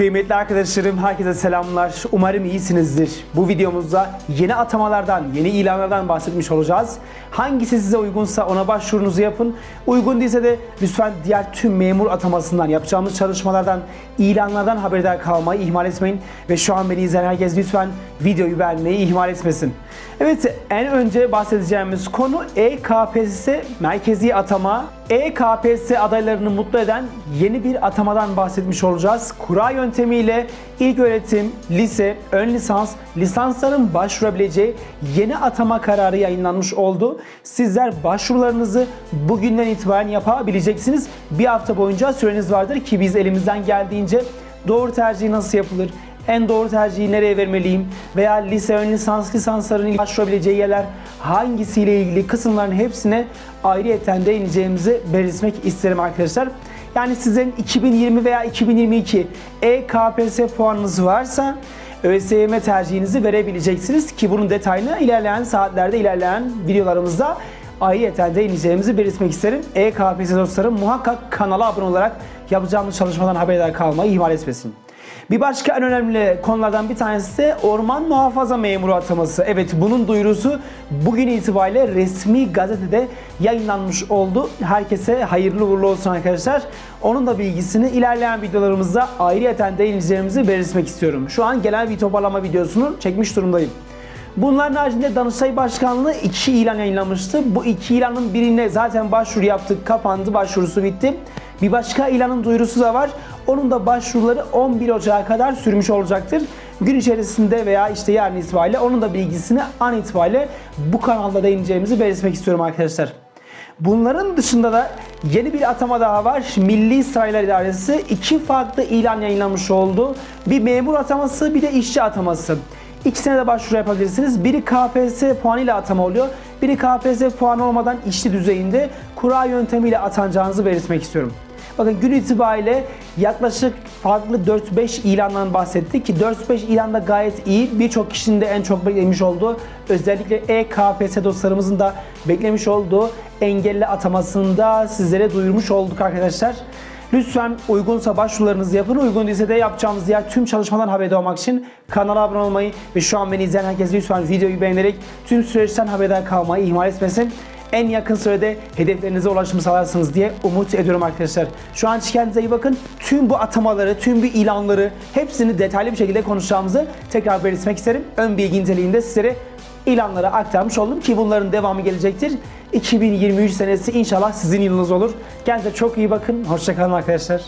Kıymetli arkadaşlarım, herkese selamlar. Umarım iyisinizdir. Bu videomuzda yeni atamalardan, yeni ilanlardan bahsetmiş olacağız. Hangisi size uygunsa ona başvurunuzu yapın. Uygun değilse de lütfen diğer tüm memur atamasından, yapacağımız çalışmalardan, ilanlardan haberdar kalmayı ihmal etmeyin. Ve şu an beni izleyen herkes lütfen videoyu beğenmeyi ihmal etmesin. Evet, en önce bahsedeceğimiz konu EKPSS merkezi atama. EKPSS adaylarını mutlu eden yeni bir atamadan bahsetmiş olacağız. Kura yöntemiyle ilk öğretim, lise, ön lisans, lisansların başvurabileceği yeni atama kararı yayınlanmış oldu. Sizler başvurularınızı bugünden itibaren yapabileceksiniz. Bir hafta boyunca süreniz vardır ki biz elimizden geldiğince doğru tercih nasıl yapılır, en doğru tercihi nereye vermeliyim veya lise ön lisans lisansların başvurabileceği yerler hangisiyle ilgili kısımların hepsine ayrıyeten değineceğimizi belirtmek isterim arkadaşlar. Yani sizin 2020 veya 2022 EKPSS puanınız varsa ÖSYM tercihinizi verebileceksiniz ki bunun detayını ilerleyen saatlerde ilerleyen videolarımızda ayrıyeten değineceğimizi belirtmek isterim. EKPSS dostlarım muhakkak kanala abone olarak yapacağımız çalışmadan haberdar kalmayı ihmal etmesin. Bir başka en önemli konulardan bir tanesi de orman muhafaza memuru ataması. Evet bunun duyurusu bugün itibariyle resmi gazetede yayınlanmış oldu. Herkese hayırlı uğurlu olsun arkadaşlar. Onun da bilgisini ilerleyen videolarımızda ayrıyeten değineceğimizi belirtmek istiyorum. Şu an genel bir toparlama videosunu çekmiş durumdayım. Bunların haricinde Danıştay Başkanlığı iki ilan yayınlamıştı. Bu iki ilanın birine zaten başvuru yaptık, kapandı, başvurusu bitti. Bir başka ilanın duyurusu da var. Onun da başvuruları 11 Ocak'a kadar sürmüş olacaktır. Gün içerisinde veya işte yarın itibariyle onun da bilgisini an itibariyle bu kanalda değineceğimizi belirtmek istiyorum arkadaşlar. Bunların dışında da yeni bir atama daha var. Milli Saraylar İdaresi iki farklı ilan yayınlamış oldu. Bir memur ataması bir de işçi ataması. İkisine de başvuru yapabilirsiniz. Biri KPSS puanıyla atama oluyor. Biri KPSS puanı olmadan işçi düzeyinde kura yöntemiyle atanacağınızı belirtmek istiyorum. Bakın gün itibariyle yaklaşık farklı 4-5 ilandan bahsettik ki 4-5 ilan da gayet iyi. Birçok kişinin de en çok beklemiş olduğu özellikle EKPSS dostlarımızın da beklemiş olduğu engelli atamasında sizlere duyurmuş olduk arkadaşlar. Lütfen uygunsa başvurularınızı yapın. Uygun değilse de yapacağımız diğer tüm çalışmadan haberdar olmak için kanala abone olmayı ve şu an beni izleyen herkes lütfen videoyu beğenerek tüm süreçten haberdar kalmayı ihmal etmesin. En yakın sürede hedeflerinize ulaşımı sağlarsınız diye umut ediyorum arkadaşlar. Şu an kendinize iyi bakın. Tüm bu atamaları, tüm bu ilanları hepsini detaylı bir şekilde konuşacağımızı tekrar belirtmek isterim. Ön bilgi niteliğinde sizlere ilanlara aktarmış oldum ki bunların devamı gelecektir. 2023 senesi inşallah sizin yılınız olur. Kendinize çok iyi bakın. Hoşçakalın arkadaşlar.